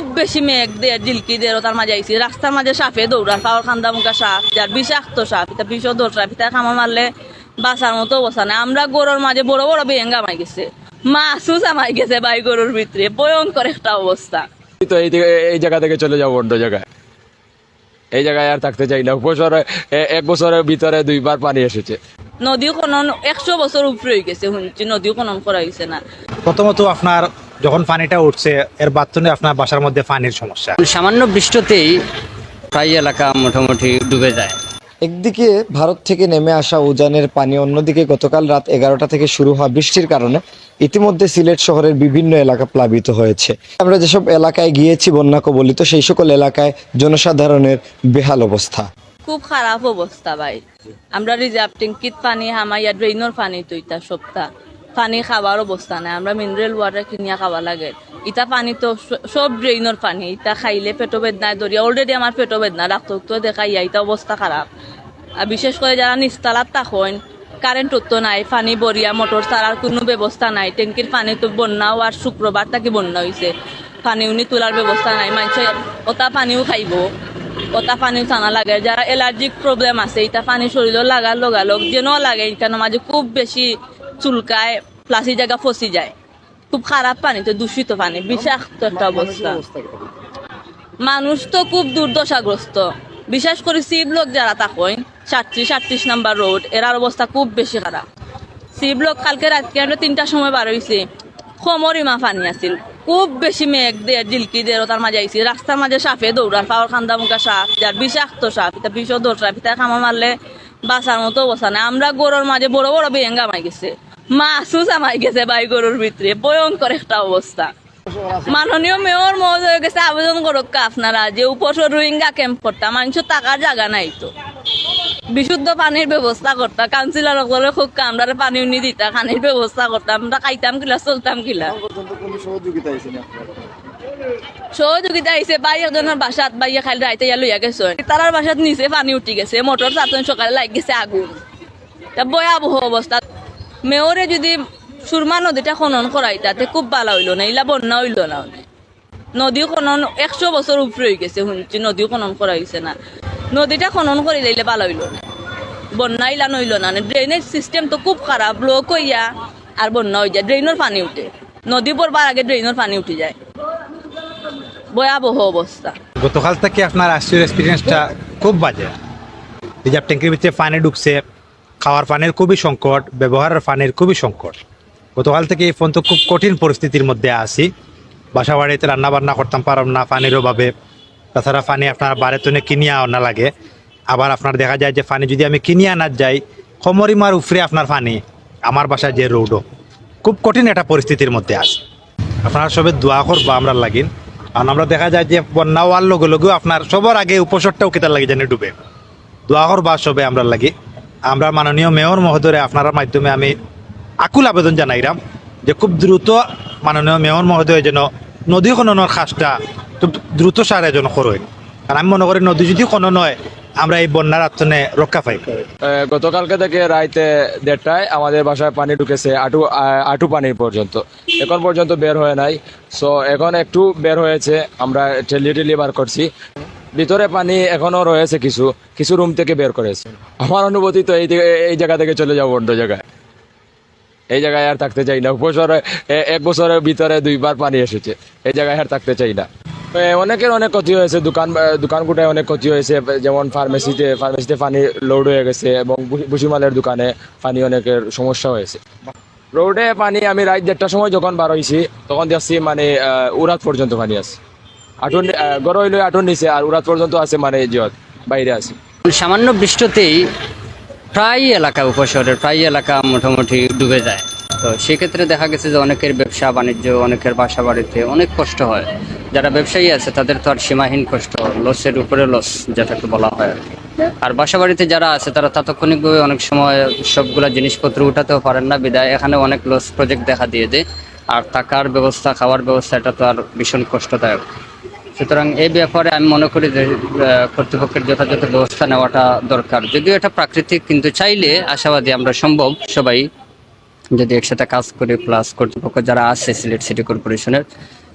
খুব বেশি মেঘ দিয়ে জিলকি দিয়ে তার মাঝে আইছি। রাস্তার মাঝে সাপে দৌড়ার পাওয়ার খান্দা মুখা সাপ যার বিষাক্ত সাপ এটা বিষ দৌড়া পিতা খামা মারলে বাঁচার মতো অবস্থা নেই। আমরা গরুর মাঝে বড় বড় বেঙ্গা মাই গেছে। মাছও জামাই গেছে বাই গরুর ভিতরে ভয়ঙ্কর একটা অবস্থা। তো এই এই জায়গা থেকে চলে যাব অন্য জায়গায়। এই জায়গায় আর থাকতে চাই না। বছরে এক বছরের ভিতরে দুইবার পানি এসেছে। নদী খনন একশো বছর উপরে হয়ে গেছে শুনছি। নদী খনন করা হয়েছে না। প্রথমত আপনার যখন পানিটা উঠছে এর বাথরুমে আপনার বাসার মধ্যে পানির সমস্যা। সামান্য বৃষ্টিতেই প্রায় এলাকা মোটামুটি ডুবে যায়। একদিকে ভারত থেকে নেমে আসা উজানের পানি অন্যদিকে গতকাল রাত এগারোটা থেকে শুরু হওয়া বৃষ্টির কারণে ইতিমধ্যে সিলেট শহরের বিভিন্ন এলাকা প্লাবিত হয়েছে। আমরা যেসব এলাকায় গিয়েছি বন্যা কবলিত সেই সকল এলাকায় জনসাধারণের বেহাল অবস্থা। খুব খারাপ অবস্থা ভাই। আমরা রিজার্ভ ট্যাঙ্কিত পানি হামাইয়া ড্রেইনের পানি তো ইটা সপ্তাহ। পানি খাবার অবস্থা নাই। আমরা মিনারেল ওয়াটার কিনিয়া খাওয়া লাগে। ইটা পানি তো সব ড্রেইনের পানি। ইটা খাইলে পেটো বেদনায় দরিয়া অলরেডি আমার পেটো বেদনা। ডাক্তার তো দেখাইয়া ইটা অবস্থা খারাপ আর বিশেষ করে যারা নিস্তালাত থাকেন কারেন্ট তো নাই, পানি বরিয়া মোটর ছাড়ার কোনো ব্যবস্থা নাই। ট্যাঙ্কির পানি তো বন্যাও আর শুক্রবার তাকে বন্যা হয়েছে পানি উনি তোলার ব্যবস্থা নাই। মানুষে ওটা পানিও খাইব। ওটা পানি টানা লাগে। যারা এলার্জিক প্রবলেম আছে এটা পানি শরীরে লাগার লগালগ যেন লাগে এখানে মাঝে খুব বেশি চুলকায় প্লাসি জায়গা ফসি যায়। খুব খারাপ পানি তো দূষিত পানি বিষাক্ত একটা অবস্থা। মানুষ তো খুব দুর্দশাগ্রস্ত। বিশেষ করে সি ব্লক যারা থাকেন সাতত্রিশ সাতত্রিশ নাম্বার রোড এরার অবস্থা খুব বেশি খারাপ। সি ব্লক কালকে রাতকে আমরা তিনটার সময় বার হয়েছি সমরিমা পানি আছিল। খুব বেশি মেঘ দিয়ে জিলকি দিয়ে তার মাঝে আইছি। রাস্তার মাঝে সাপে দৌড়ার পাওয়ার খান্দা মুখা সাপ যার বিষাক্ত সাপ এটা বিষ দৌড়া পিতা খামা মারলে বাঁচার মতো অবস্থা নেই। আমরা গরুর মাঝে বড় বড় বেঙ্গা মাই গেছে মাছও জামাই গেছে বাই গরুর ভিতরে। ভয়ঙ্কর একটা অবস্থা। মাননীয় মেয়র মহোদয় গেছে আবেদন করুক আপনারা, যে উপসর রোহিঙ্গা ক্যাম্প করতা মানুষের টাকার জায়গা নাই তো। বিশুদ্ধ পানির ব্যবস্থা করতাম কাউন্সিলর সকলে খুব আমরা পানি উনি দিতা পানির ব্যবস্থা করতাম আমরা খাইতাম কিলা, চলতাম কিলা। সহযোগিতা আইসে বাই একজনের বাসাত বাইয়া খালি রাইতে ইয়া লইয়া গেছে। তারার বাসাত নিচে পানি উঠি গেছে মোটর চাতন সকালে লাগ গেছে আগুন। তা ভয়াবহ অবস্থা মেয়রে যদি সুরমা নদীটা খনন করাই তাতে খুব ভালো হইল না, ইলা বন্যা হইল না নদী খনন একশো বছর উপরে হয়ে গেছে, শুনছি নদী খনন করা হয়েছে না। নদীটা খনন করে দিলে ভালো হইল না। বন্যা ইলা নইল না ড্রেনেজ সিস্টেম তো খুব খারাপ ব্লক হইয়া আর বন্যা হয়ে যায় ড্রেনের পানি উঠে। নদী পড়বার আগে ড্রেনের পানি উঠে যায়। ভয়াবহ অবস্থা গতকাল থেকে আপনার আসছিল এক্সপিরিয়েন্সটা খুব বাজে। রিজার্ভ ট্যাঙ্কির ভিতরে পানি ঢুকছে খাওয়ার পানির খুবই সংকট, ব্যবহারের পানির খুবই সংকট। গতকাল থেকে এই ফোন তো খুব কঠিন পরিস্থিতির মধ্যে আছি। বাসা বাড়িতে রান্না বান্না করতাম পারম না পানির অভাবে। তাছাড়া পানি আপনার বাড়িতে কিনিয়া আনা লাগে। আবার আপনার দেখা যায় যে পানি যদি আমি কিনিয়ে আনা যাই সমরিমার উপরে আপনার পানি, আমার বাসায় যে রোডও। খুব কঠিন একটা পরিস্থিতির মধ্যে আছে। আপনারা সবে দোয়া করব আমরা লাগিন। কারণ আমরা দেখা যায় যে বন্যা হওয়ার লগে লগেও আপনার সবার আগে উপসরটাও কেতার লাগে জানি ডুবে। দোয়া করবা সবে আমরা লাগি। আমরা মাননীয় মেয়র মহোদয় আপনার মাধ্যমে আমি আকুল আবেদন জানাইলাম যে খুব দ্রুত মাননীয় মেয়র মহোদয় যেন নদী খননের খাসটা খুব দ্রুত সারে যেন করই কারণ আমি মনে করি নদী যদি খনন হয়, আমরা এই বন্যার আত্মনে রক্ষা পাই। গতকালকে থেকে রাইতে দেড়টায় আমাদের বাসায় পানি ঢুকেছে আটু আটু পানি পর্যন্ত এখন পর্যন্ত বের হয়ে নাই। সো এখন একটু বের হয়েছে আমরা ঠেলিয়ে ঠেলিয়ে বার করছি ভিতরে পানি এখনও রয়েছে কিছু কিছু রুম থেকে বের করেছে। আমার অনুভূতি তো এই এই জায়গা থেকে চলে যাব অন্য জায়গায়। এই জায়গায় আর থাকতে চাই না। বছরে এক বছরের ভিতরে দুইবার পানি এসেছে। এই জায়গায় আর থাকতে চাই না। অনেকের অনেক ক্ষতি হয়েছে। দোকান দোকান কোটায় অনেক ক্ষতি হয়েছে। যেমন ফার্মেসিতে ফার্মেসিতে পানি লোড হয়ে গেছে এবং ভুসি- ভুসিমালের দোকানে পানি অনেকের সমস্যা হয়েছে। রোডে পানি আমি রাত দেড়টার সময় যখন বার হয়েছি তখন দেখছি মানে উড়াত পর্যন্ত পানি আছে। আটন গড় হইলে নিচে আর উড়াত পর্যন্ত আছে মানে জিয়ত বাইরে আছে। সামান্য বৃষ্টিতেই প্রায় এলাকা উপশহরের প্রায় এলাকা মোটামুটি ডুবে যায়। তো সেক্ষেত্রে দেখা গেছে যে অনেকের ব্যবসা বাণিজ্য, অনেকের বাসা বাড়িতে অনেক কষ্ট হয়। যারা ব্যবসায়ী আছে, তাদের তো আর সীমাহীন কষ্ট, লসের উপরে লস, যেটাকে বলা হয়। আর বাসা বাড়িতে যারা আছে, তারা তাৎক্ষণিকভাবে অনেক সময় সবগুলা জিনিসপত্র উঠাতেও পারেন না। বিদায়, এখানে অনেক লস প্রজেক্ট দেখা দিয়ে দেয়। আর থাকার ব্যবস্থা, খাওয়ার ব্যবস্থা, এটা তো আর ভীষণ কষ্টদায়ক। সুতরাং এই ব্যাপারে আমি মনে করি যে কর্তৃপক্ষের যথাযথ ব্যবস্থা নেওয়াটা দরকার। যদিও এটা প্রাকৃতিক, কিন্তু চাইলে আশাবাদী আমরা সম্ভব। সবাই যদি একসাথে কাজ করে প্লাস কর্তৃপক্ষ যারা আছে সিলেট সিটি কর্পোরেশনের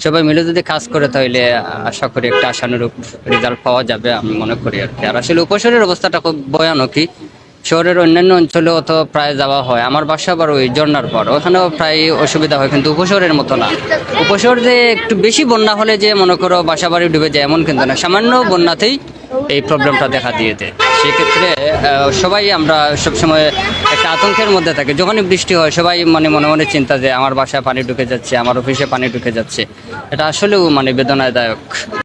সবাই মিলে যদি কাজ করে, তাহলে আশা করি একটা আশানুরূপ রেজাল্ট পাওয়া যাবে, আমি মনে করি আর কি। আর আসলে উপশহরের অবস্থাটা খুব ভয়ানকই। শহরের অন্যান্য অঞ্চলেও তো প্রায় যাওয়া হয়। আমার বাসা আবার ওই ঝর্নার পর ওখানেও প্রায় অসুবিধা হয়, কিন্তু উপশহরের মতো না। উপশহর যে একটু বেশি বন্যা হলে যে মনে করো বাসা বাড়ি ডুবে যায়, এমন কিন্তু না। সামান্য বন্যাতেই এই প্রবলেমটা দেখা দিয়ে দেয়। সেক্ষেত্রে সবাই আমরা সবসময় একটা আতঙ্কের মধ্যে থাকি। যখনই বৃষ্টি হয়, সবাই মানে মনে মনে চিন্তা যে, আমার বাসায় পানি ঢুকে যাচ্ছে, আমার অফিসে পানি ঢুকে যাচ্ছে। এটা আসলেও মানে বেদনাদায়ক।